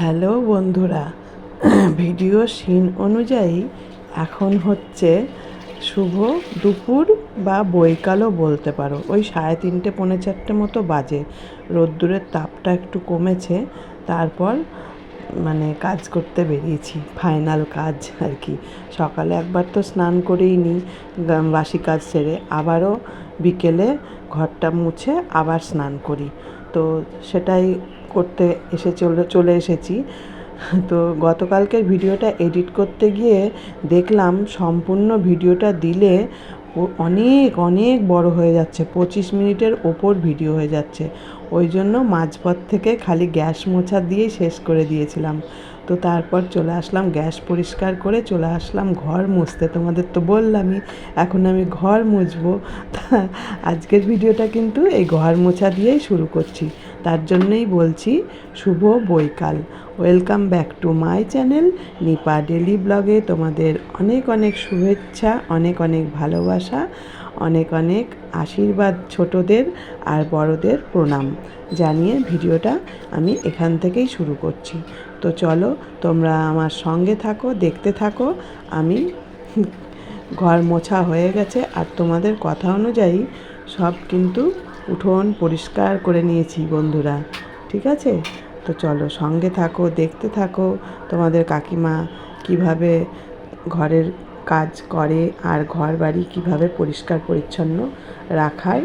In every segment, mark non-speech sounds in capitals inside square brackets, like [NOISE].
Hello বন্ধুরা, video scene অনুযায়ী এখন হচ্ছে শুভ দুপুর বা বৈকালও বলতে পারো। ওই সাড়ে তিনটে, পৌনে চারটে মতো বাজে। রোদ্দুরের তাপটা একটু কমেছে, তারপর মানে কাজ করতে বেরিয়েছি, ফাইনাল কাজ আর কি। সকালে একবার তো স্নান করেই নিই বাসি কাজ সেরে। আবারও বিকেলে ঘরটা মুছে আবার স্নান করি। তো সেটাই করতে এসে চলে চলে এসেছি। তো গতকালকের ভিডিওটা এডিট করতে গিয়ে দেখলাম সম্পূর্ণ ভিডিওটা দিলে অনেক অনেক বড় হয়ে যাচ্ছে। পঁচিশ মিনিটের ওপর ভিডিও হয়ে যাচ্ছে। ওই জন্য মাঝপথ থেকে খালি গ্যাস মোছা দিয়েই শেষ করে দিয়েছিলাম। তো তারপর চলে আসলাম, গ্যাস পরিষ্কার করে চলে আসলাম ঘর মুছতে। তোমাদের তো বললামই, এখন আমি ঘর মুছবো। আজকের ভিডিওটা কিন্তু এই ঘর মোছা দিয়েই শুরু করছি। তার জন্যই বলছি শুভ বৈকাল। Welcome back to my channel Nipa daily ব্লগে তোমাদের অনেক অনেক শুভেচ্ছা, অনেক অনেক ভালোবাসা, অনেক অনেক আশীর্বাদ ছোটদের আর বড়দের প্রণাম জানিয়ে ভিডিওটা আমি এখান থেকেই শুরু করছি। তো চলো তোমরা আমার সঙ্গে থাকো, দেখতে থাকো, আমি ঘর মোছা হয়ে গেছে আর তোমাদের কথা অনুযায়ী সব কিন্তু উঠোন পরিষ্কার করে নিয়েছি বন্ধুরা, ঠিক আছে? তো চলো সঙ্গে থাকো, দেখতে থাকো তোমাদের কাকিমা কীভাবে ঘরের কাজ করে আর ঘর বাড়ি কীভাবে পরিষ্কার পরিচ্ছন্ন রাখার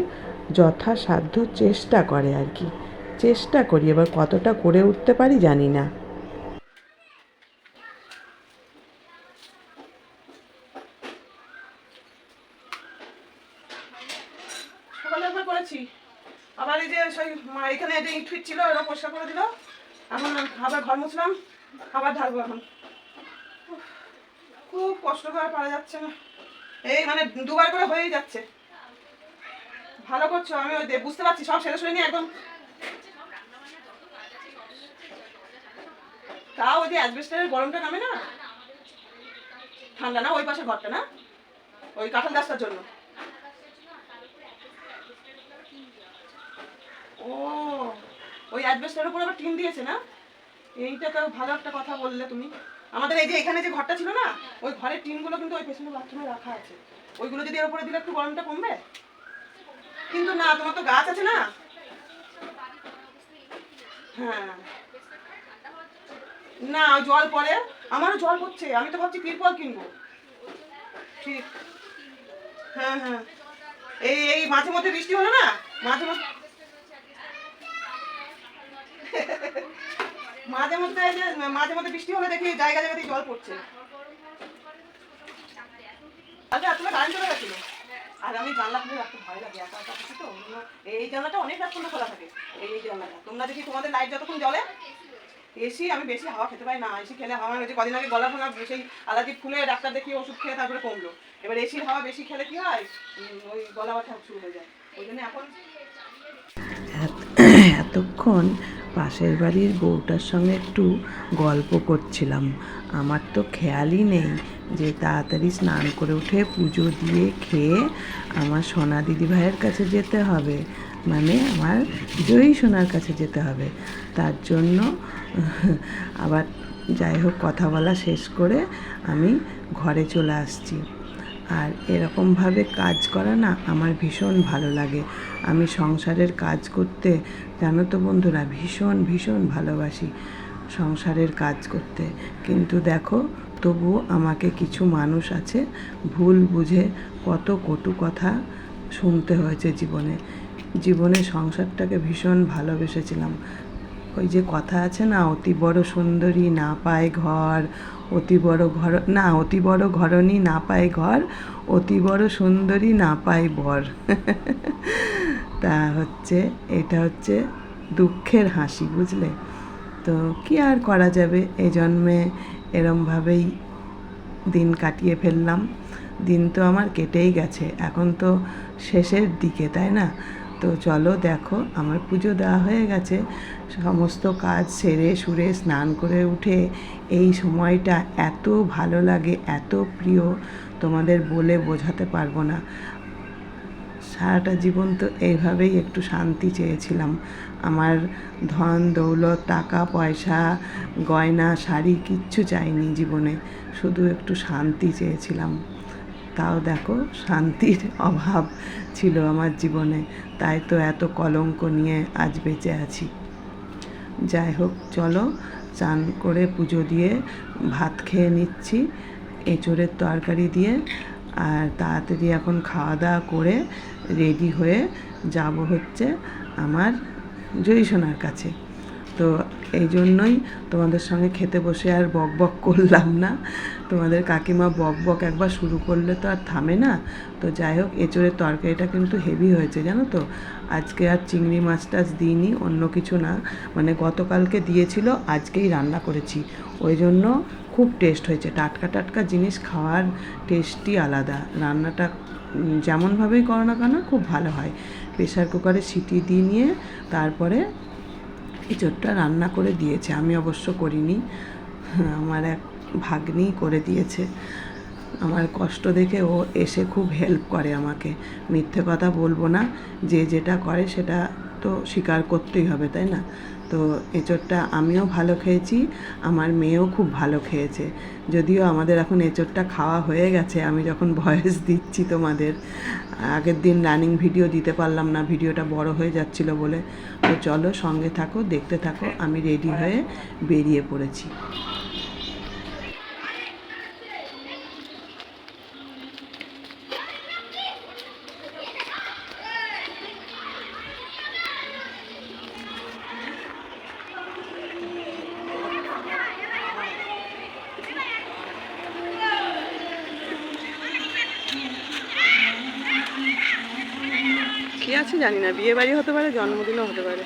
যথাসাধ্য চেষ্টা করে আর কি। চেষ্টা করি, এবার কতটা করে উঠতে পারি জানি না সকালে একবার করেছি আবার এই যে সেই মা এখানে একটা ইট ফিট ছিল ওরা পরিষ্কার করে দিল এখন আবার ঘর মুছলাম এখন। খুব কষ্ট করে পারা যাচ্ছে না। এই মানে দুবার করে হয়েই যাচ্ছে। ভালো করছ, আমি ওই বুঝতে পারছি, সব সেরে সরে নিয়ে একদম। তাও ওই যে গরমটা নামে না? ঠান্ডা না, ওই পাশে ঘরটা না? ওই কাঁঠাল গাছটার জন্য। ও, ওই অ্যাডভেস্টার উপর আবার টিন দিয়েছে না? এইটা তো ভালো একটা কথা বললে তুমি। আমাদের এই যে এখানে যে ঘরটা ছিল না, ওই ঘরের টিনগুলো কিন্তু ওই পেছনে বাথরুমে রাখা আছে। ওইগুলো যদি এর উপরে দিলে একটু গরমটা কমবে? কিন্তু না, তোমার তো গাছ আছে না। হ্যাঁ। না জল পড়ে। আমারও জল পড়ছে, আমি তো ভাবছি তিরপল কিনবো। ঠিক। হ্যাঁ হ্যাঁ। এই এই মাঝে মধ্যে বৃষ্টি হলো না? মাঝে মধ্যে মাঝে মধ্যে মাঝে মধ্যে বৃষ্টি হলে দেখি জায়গা জায়গাতে জল পড়ছে। আচ্ছা তোমার কারেন্ট চলে গেছিল? আর আমি জানলা খুলে রাখতে ভয় লাগে, একা একা থাকি তো? এই জানলাটা অনেক রাতক্ষণ খোলা থাকে, এই জানলাটা। তোমরা দেখি তোমাদের লাইট যতক্ষণ জ্বলে এসি আমি বেশি হাওয়া খেতে পারি না এসি খেলে হাওয়া যে কদিন আগে গলা ভাঙা সেই অ্যালার্জি ফুলে ডাক্তার দেখিয়ে ওষুধ খেয়ে তারপরে কমলো। এবার এসির হাওয়া বেশি খেলে কি হয়? ওই গলা ব্যথা শুরু হয়ে যায়। ওই জন্য এখন এতক্ষণ পাশের বাড়ির বউটার সঙ্গে একটু গল্প করছিলাম। আমার তো খেয়ালই নেই যে তাড়াতাড়ি স্নান করে উঠে পুজো দিয়ে খেয়ে আমার সোনা দিদি ভাইয়ের কাছে যেতে হবে। মানে আমার জয়ী সোনার কাছে যেতে হবে। তার জন্য আবার যাই হোক কথা বলা শেষ করে আমি ঘরে চলে আসছি। আর এরকমভাবে কাজ করা না আমার ভীষণ ভালো লাগে। আমি সংসারের কাজ করতে, জানো তো বন্ধুরা, ভীষণ ভীষণ ভালোবাসি সংসারের কাজ করতে। কিন্তু দেখো, তবুও আমাকে কিছু মানুষ আছে, ভুল বুঝে কত কটু কথা শুনতে হয়েছে জীবনে। জীবনে সংসারটাকে ভীষণ ভালোবেসেছিলাম। ওই যে কথা আছে না, অতি বড় সুন্দরী না পায় ঘর, অতি বড় ঘর, না, অতি বড় ঘরণী না পায় ঘর, অতি বড় সুন্দরী না পায় বর। [LAUGHS] তা হচ্ছে, এটা হচ্ছে দুঃখের হাসি, বুঝলে? তো কি আর করা যাবে? এই জন্মে এরমভাবেই দিন কাটিয়ে ফেললাম। দিন তো আমার কেটেই গেছে, এখন তো শেষের দিকে, তাই না? তো চলো দেখো, আমার পুজো দেওয়া হয়ে গেছে। সমস্ত কাজ সেরে সুরে স্নান করে উঠে এই সময়টা এত ভালো লাগে, এত প্রিয়, তোমাদের বলে বোঝাতে পারব না। সারাটা জীবন তো এইভাবেই একটু শান্তি চেয়েছিলাম। আমার ধন, দৌলত, টাকা, পয়সা, গয়না, শাড়ি কিচ্ছু চাইনি জীবনে, শুধু একটু শান্তি চেয়েছিলাম। তাও দেখো শান্তির অভাব ছিল আমার জীবনে। তাই তো এত কলঙ্ক নিয়ে আজ বেঁচে আছি। যাই হোক, চলো চান করে পুজো দিয়ে ভাত খেয়ে নিচ্ছি, এঁচোড়ের তরকারি দিয়ে। আর তাড়াতাড়ি এখন খাওয়া দাওয়া করে রেডি হয়ে যাব হচ্ছে আমার জয়ীসোনার কাছে। তো এই জন্যই তোমাদের সঙ্গে খেতে বসে আর বক বক করলাম না। তোমাদের কাকিমা বক বক একবার শুরু করলে তো আর থামে না। তো যাই হোক, এঁচোড়ের তরকারিটা কিন্তু হেভি হয়েছে, জানো তো? আজকে আর চিংড়ি মাছ টাছ দিইনি, অন্য কিছু না। মানে গতকালকে দিয়েছিল, আজকেই রান্না করেছি। ওই জন্য খুব টেস্ট হয়েছে। টাটকা টাটকা জিনিস খাওয়ার টেস্টই আলাদা। রান্নাটা যেমনভাবেই করো না কেন, খুব ভালো হয়। প্রেশার কুকারে সিটি দিয়ে নিয়ে তারপরে এঁচোড়টা রান্না করে দিয়েছে। আমি অবশ্য করিনি। আমার এক ভাগ্নি করে দিয়েছে। আমার কষ্ট দেখে ও এসে খুব হেল্প করে আমাকে। মিথ্যে কথা বলব না। যে যেটা করে সেটা তো স্বীকার করতেই হবে, তাই না? তো এঁচোড়টা আমিও ভালো খেয়েছি, আমার মেয়েও খুব ভালো খেয়েছে। যদিও আমাদের এখন এঁচোড়টা খাওয়া হয়ে গেছে, আমি যখন [LAUGHS] ভয়েস দিচ্ছি তোমাদের, আগের দিন রানিং ভিডিও দিতে পারলাম না, ভিডিওটা বড় হয়ে যাচ্ছিল বলে। তো চলো সঙ্গে থাকো, দেখতে থাকো, আমি রেডি হয়ে বেরিয়ে পড়েছি। কি আছে জানি না বিয়ে বাড়ি হতে পারে, জন্মদিনও হতে পারে।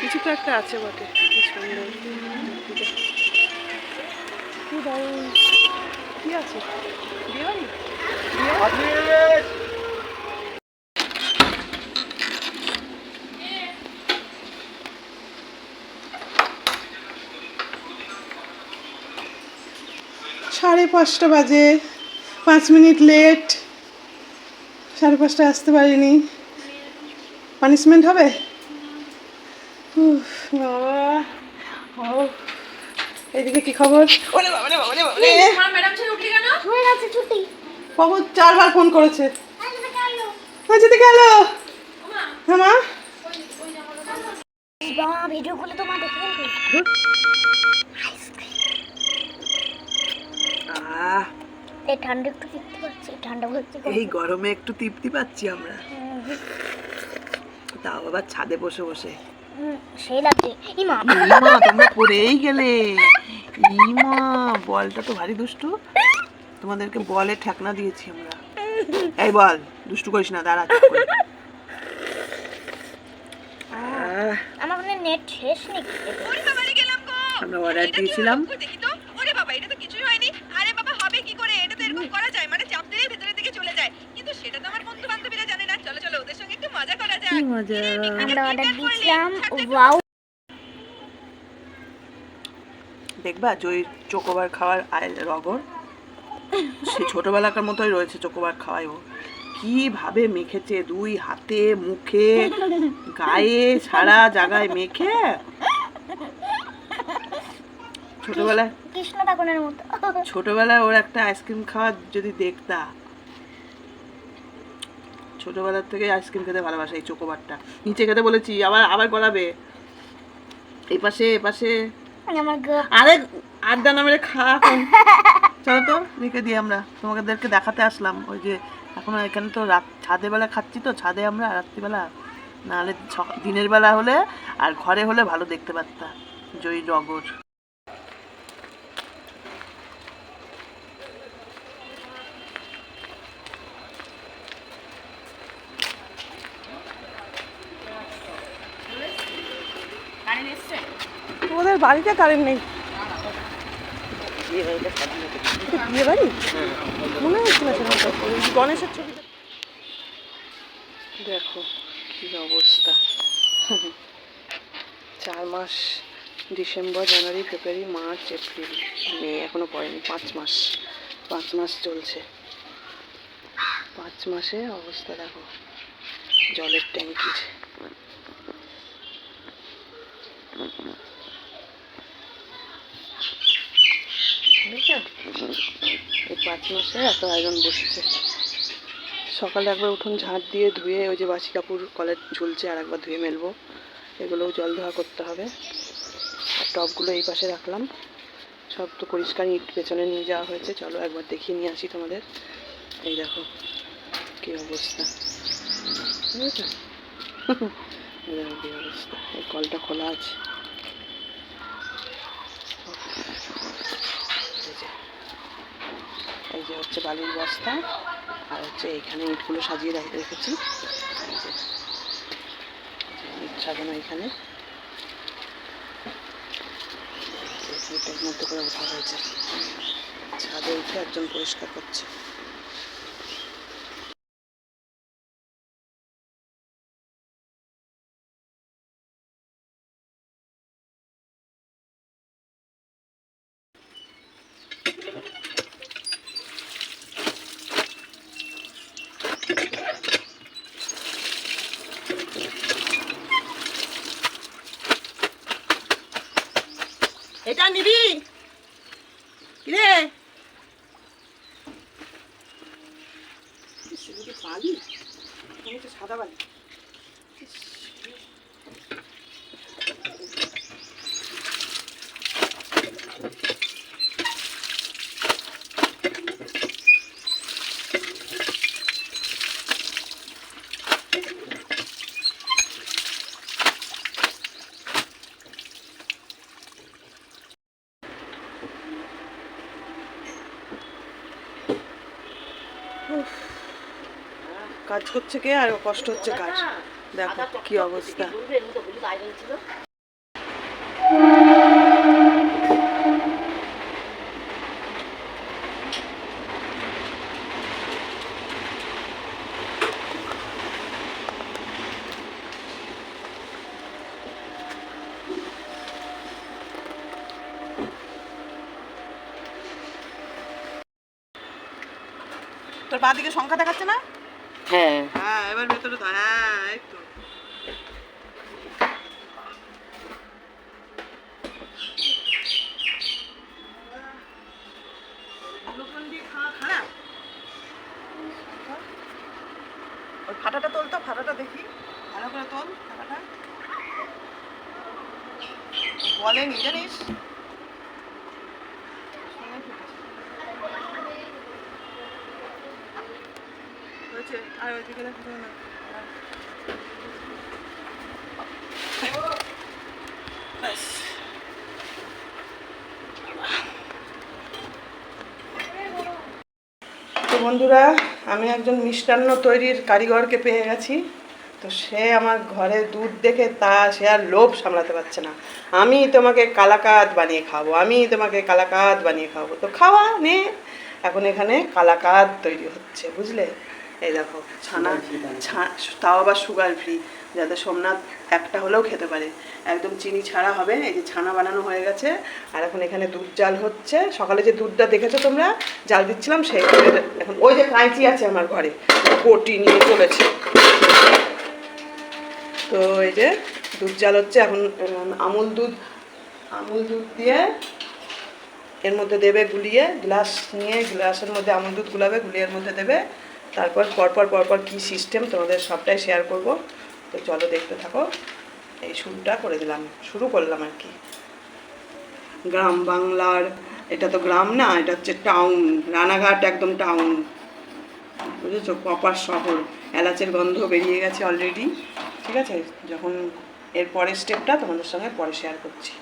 কিছু তো একটা আছে বটে, কি সুন্দর। কি দারুণ। কি আছে? বিয়ে বাড়ি সাড়ে পাঁচটা বাজে, পাঁচ মিনিট লেট। সাড়ে পাঁচটায় আসতে পারিনি। পানিশমেন্ট হবে? উফ, এদিকে কি খবর? ওরে বাবা রে বাবা রে বাবা। রে হয়ে গেছে ছুটি। বাবু চারবার ফোন করেছে। হ্যাঁ যেতে গেল। হ্যাঁ মা। ভিডিও করলে এই ঠান্ডা একটু দেখতে পাচ্ছি ঠান্ডা হচ্ছে এই গরমে একটু তৃপ্তি পাচ্ছি আমরা। তাও আবার ছাদে বসে বসে। সেই লাগছে। ইমা। ইমা তোমরা পড়েই গেলে। ইমা বলটা তো ভারী দুষ্টু। তোমাদেরকে বলে ঠেকনা দিয়েছি আমরা। এই বল দুষ্টু করিস না দাঁড়া আহ, আমার মনে নেট শেষ নাকি আমরা অর্ডার দিয়েছিলাম। ওরে বাবা এটা তো কিছুই হয়নি। আরে বাবা হবে কি করে? এটা তো এরকম করা যায়। মানে চাপ দিলেই ভেতরের দিকে চলে যায়। কিন্তু সেটা তো আমার বন্ধু চলো চলো ওদের সঙ্গে একটু মজা করা যাক। মজা? আমরা অর্ডার দিয়েছিলাম ওয়াও। দেখবা জয়ীর চোকোবার খাওয়ার আয় রগর। সে ছোটবেলাকার মতোই রয়েছে চোকোবার খাওয়ায় ও। কীভাবে মেখেছে দুই হাতে মুখে গায়ে সারা জায়গায় মেখে? ছোটবেলায় কৃষ্ণ ঠাকুরের মতো। ছোটবেলায় ওর একটা আইসক্রিম খাওয়ার যদি দেখতা ছোটবেলার থেকে আইসক্রিম খেতে ভালোবাসে এই চোকোবারটা নিচে খেতে বলেছি আবার আবার গলাবে। এই পাশে এ পাশে। আরে আড্ডা নামে খা চলো তো রেখে দিই আমরা তোমাদেরকে দেখাতে আসলাম। ওই যে এখন এখানে তো রাত ছাদে বেলা খাচ্ছি তো ছাদে আমরা রাত্রিবেলা। নাহলে দিনের বেলা হলে আর ঘরে হলে ভালো দেখতে পারতাম জয়ী রগর তোমাদের বাড়িতে কারেন্ট নেই। মনে গণেশের দেখো কি অবস্থা। চার মাস, December, January, February, March, April, May, এখনও পড়েনি, পাঁচ মাস। পাঁচ মাস চলছে। পাঁচ মাসে অবস্থা দেখো, জলের ট্যাঙ্কির। এই পাঁচ মাসে এত আয়রন বসেছে। সকালে একবার উঠোন ঝাঁট দিয়ে ধুয়ে ওই যে বাসি কাপড় কলের ঝুলছে, আর একবার ধুয়ে মেলবো। এগুলোও জল ধোয়া করতে হবে। আর টবগুলো এই পাশে রাখলাম। সব তো পরিষ্কার ইট পেছনে নিয়ে যাওয়া হয়েছে। চলো একবার দেখিয়ে নিয়ে আসি তোমাদের। এই দেখো, কী অবস্থা। বুঝেছ? এই দেখো কী অবস্থা। এই কলটা খোলা আছে এই যে এই যে হচ্ছে বালির বস্তা, আর হচ্ছে এইখানে ইটগুলো সাজিয়ে রেখে- রেখেছি। ইট সাজানো এখানে। এই ইটের মধ্যে করে হয়েছে। ছাদে উঠে একজন পরিষ্কার করছে। এটা নিবি রে মনে সাদা বালি। কাজ করছে কে আর কষ্ট হচ্ছে কাজ দেখো কি অবস্থা। তোর বাঁ দিকে সংখ্যা দেখাচ্ছে না? হ্যাঁ। হ্যাঁ এবার ভেতরে হ্যাঁ এই তো ফাটাটা তোল তো, ফাটাটা দেখি। ভালো করে তোল, ফাটাটা। বলেনি জানিস হয়েছে তো বন্ধুরা, আমি একজন মিষ্টান্ন তৈরির কারিগরকে পেয়ে গেছি। তো সে আমার ঘরে দুধ দেখে তা সে আর লোভ সামলাতে পারছে না। আমি তোমাকে কালাকাদ বানিয়ে খাব আমি তোমাকে কালাকাদ বানিয়ে খাব তো খাওয়া নে, এখন এখানে কালাকাদ তৈরি হচ্ছে, বুঝলে? এই দেখো ছানা ছা- তাও আবার সুগার ফ্রি যাতে সোমনাথ একটা হলেও খেতে পারে। একদম চিনি ছাড়া হবে এই যে ছানা বানানো হয়ে গেছে। আর এখন এখানে দুধ জাল হচ্ছে। সকালে যে দুধটা দেখেছ তোমরা? জাল দিচ্ছিলাম সেই এখন ওই যে কাঁচি আছে আমার ঘরে বটি নিয়ে চলেছে। তো এই যে দুধ জাল হচ্ছে এখন আমুল দুধ আমুল দুধ দিয়ে এর মধ্যে দেবে গুলিয়ে গ্লাস নিয়ে গ্লাসের মধ্যে আমুল দুধ গুলাবে গুলিয়ে এর মধ্যে দেবে। তারপর পরপর পরপর কী সিস্টেম তোমাদের সবটাই শেয়ার করব। তো চলো দেখতে থাকো। এই শুরুটা করে দিলাম, শুরু করলাম আর কি। গ্রাম বাংলার, এটা তো গ্রাম না, এটা হচ্ছে টাউন রানাঘাট একদম টাউন বুঝেছ? কপার শহর। এলাচের গন্ধ বেরিয়ে গেছে অলরেডি ঠিক আছে? যখন এর পরের স্টেপটা তোমাদের সঙ্গে পরে শেয়ার করছি।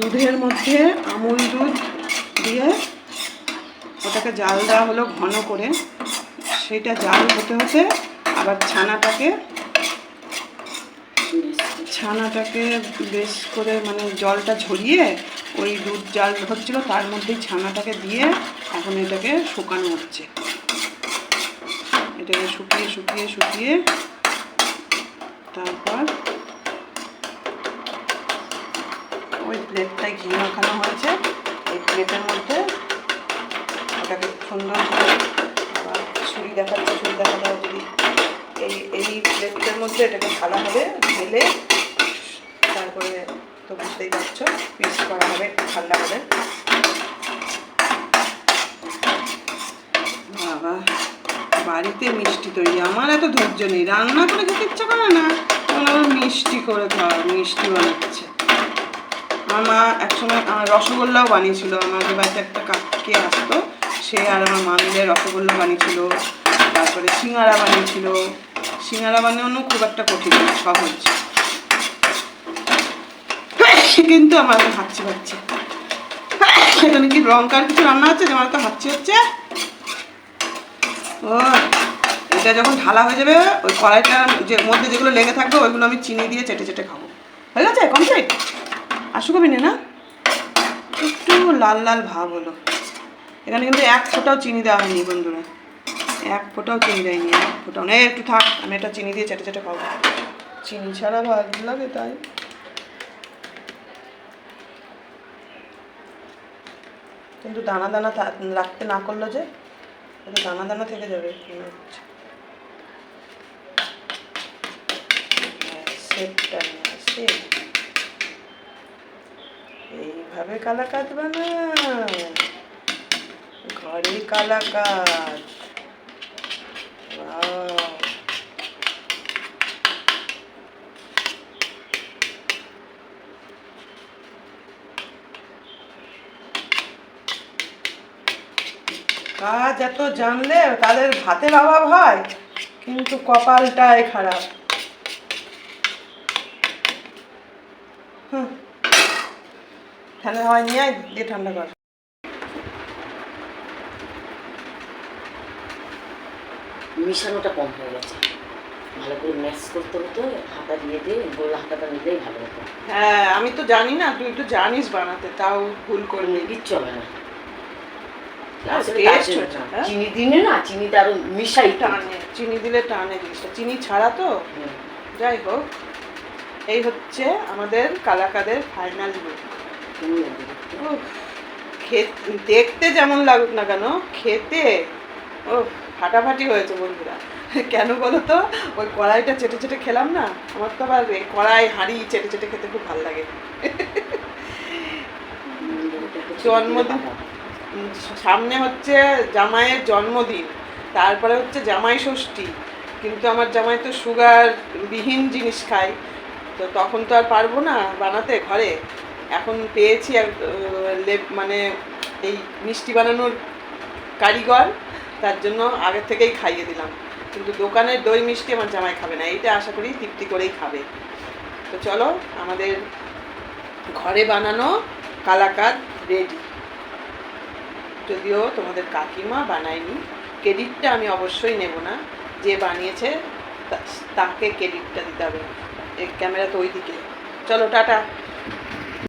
দুধের মধ্যে আমুল দুধ দিয়ে ওটাকে জাল দেওয়া হলো ঘন করে। সেটা জাল হতে হতে আবার ছানাটাকে ছানাটাকে বেশ করে মানে জলটা ঝরিয়ে ওই দুধ জাল হচ্ছিল তার মধ্যেই ছানাটাকে দিয়ে এখন এটাকে শুকানো হচ্ছে। এটাকে শুকিয়ে শুকিয়ে শুকিয়ে তারপর ওই প্লেটটায় ঘি মাখানো হয়েছে। এই প্লেটের মধ্যে এটাকে সুন্দর করে ছুরি দেখাচ্ছে, ছুরি দেখাতে যদি এই এই প্লেটের মধ্যে এটাকে ভালোভাবে ঢেলে তারপরে তো বুঝতেই পারছ পিস করা হবে একটু ঠান্ডা হবে। বাবা, বাড়িতে মিষ্টি তৈরি, আমার এত ধৈর্য নেই, রান্না করে খেতে ইচ্ছা করে না। মিষ্টি করে খাওয়া মিষ্টি বানাচ্ছে। আমার মা একসময় রসগোল্লাও বানিয়েছিল। আমাদের বাড়িতে একটা কাকি আসতো, সে আর আমার মা মিলে রসগোল্লা বানিয়েছিল, তারপরে সিঙ্গারা বানিয়েছিল। সিঙ্গারা বানানো খুব একটা কঠিন, সহজ। কিন্তু আমার তো হাঁচি পাচ্ছে এখানে কি লঙ্কার কিছু রান্না হচ্ছে? আমার তো হাঁচি হচ্ছে। ও, এটা যখন ঢালা হয়ে যাবে, ওই কড়াইটার যে, মধ্যে যেগুলো লেগে থাকবে, ওইগুলো আমি চিনি দিয়ে চেটে চেটে খাব। হয়ে গেছে? কমপ্লিট আসু কবি না? একটু লাল লাল ভাব হলো। এখানে কিন্তু এক ফোঁটাও চিনি দেওয়া হয়নি বন্ধুরা। এক ফোঁটাও চিনি দেয়নি, এক ফোঁটাও না একটু থাক, আমি এটা চিনি দিয়ে চেটে চেটে খাব। চিনি ছাড়া ভালো লাগে তাই। কিন্তু দানা দানা রাখতে না করল যে একটু দানা দানা থেকে যাবে। মনে হচ্ছে আসে এইভাবে কালাকাত বানায়? ঘরে কালাকাত Wow. কাজ এত জানলে তাদের ভাতের অভাব হয়, কিন্তু কপালটাই খারাপ। হুম। হাওয়ায় নিয়ে দিয়ে ঠান্ডা কর। মিশানোটা কম হয়ে গেছে। ভালো করে ম্যাক্স করতে হতো হাতা দিয়ে দিয়ে গোল হাতাটা নিলেই ভালো হতো। হ্যাঁ আমি তো জানি না তুই তো জানিস বানাতে তাও ভুল করবি কিচ্ছু হবে না? চিনি দিনে না চিনিটা আরও মিশাই টানে চিনি দিলে টানে জিনিসটা। চিনি ছাড়া তো? যাই হোক এই হচ্ছে আমাদের কালাকাদের ফাইনাল লুক। দেখতে যেমন লাগুক না কেন, খেতে ও ফাটাফাটি হয়েছে বন্ধুরা। কেন বলো তো? ওই কড়াইটা চেটে চেটে খেলাম না? আমার তো আবার কড়াই, হাঁড়ি চেটে চেটে খেতে খুব ভালো লাগে। জন্মদিন, সামনে হচ্ছে জামাইয়ের জন্মদিন, তারপরে হচ্ছে জামাই ষষ্ঠী। কিন্তু আমার জামাই তো সুগার বিহীন জিনিস খায়, তো তখন তো আর পারব না বানাতে ঘরে। এখন পেয়েছি লেপ- মানে এই মিষ্টি বানানোর কারিগর, তার জন্য আগের থেকেই খাইয়ে দিলাম। কিন্তু দোকানের দই মিষ্টি আমার জামাই খাবে না, এইটা আশা করি তৃপ্তি করেই খাবে। তো চলো, আমাদের ঘরে বানানো কালাকাদ রেডি। যদিও তোমাদের কাকিমা বানায়নি, ক্রেডিটটা আমি অবশ্যই নেব না। যে বানিয়েছে তাকে ক্রেডিটটা দিতে হবে ক্যামেরা তো ওই দিকে চলো, টাটা।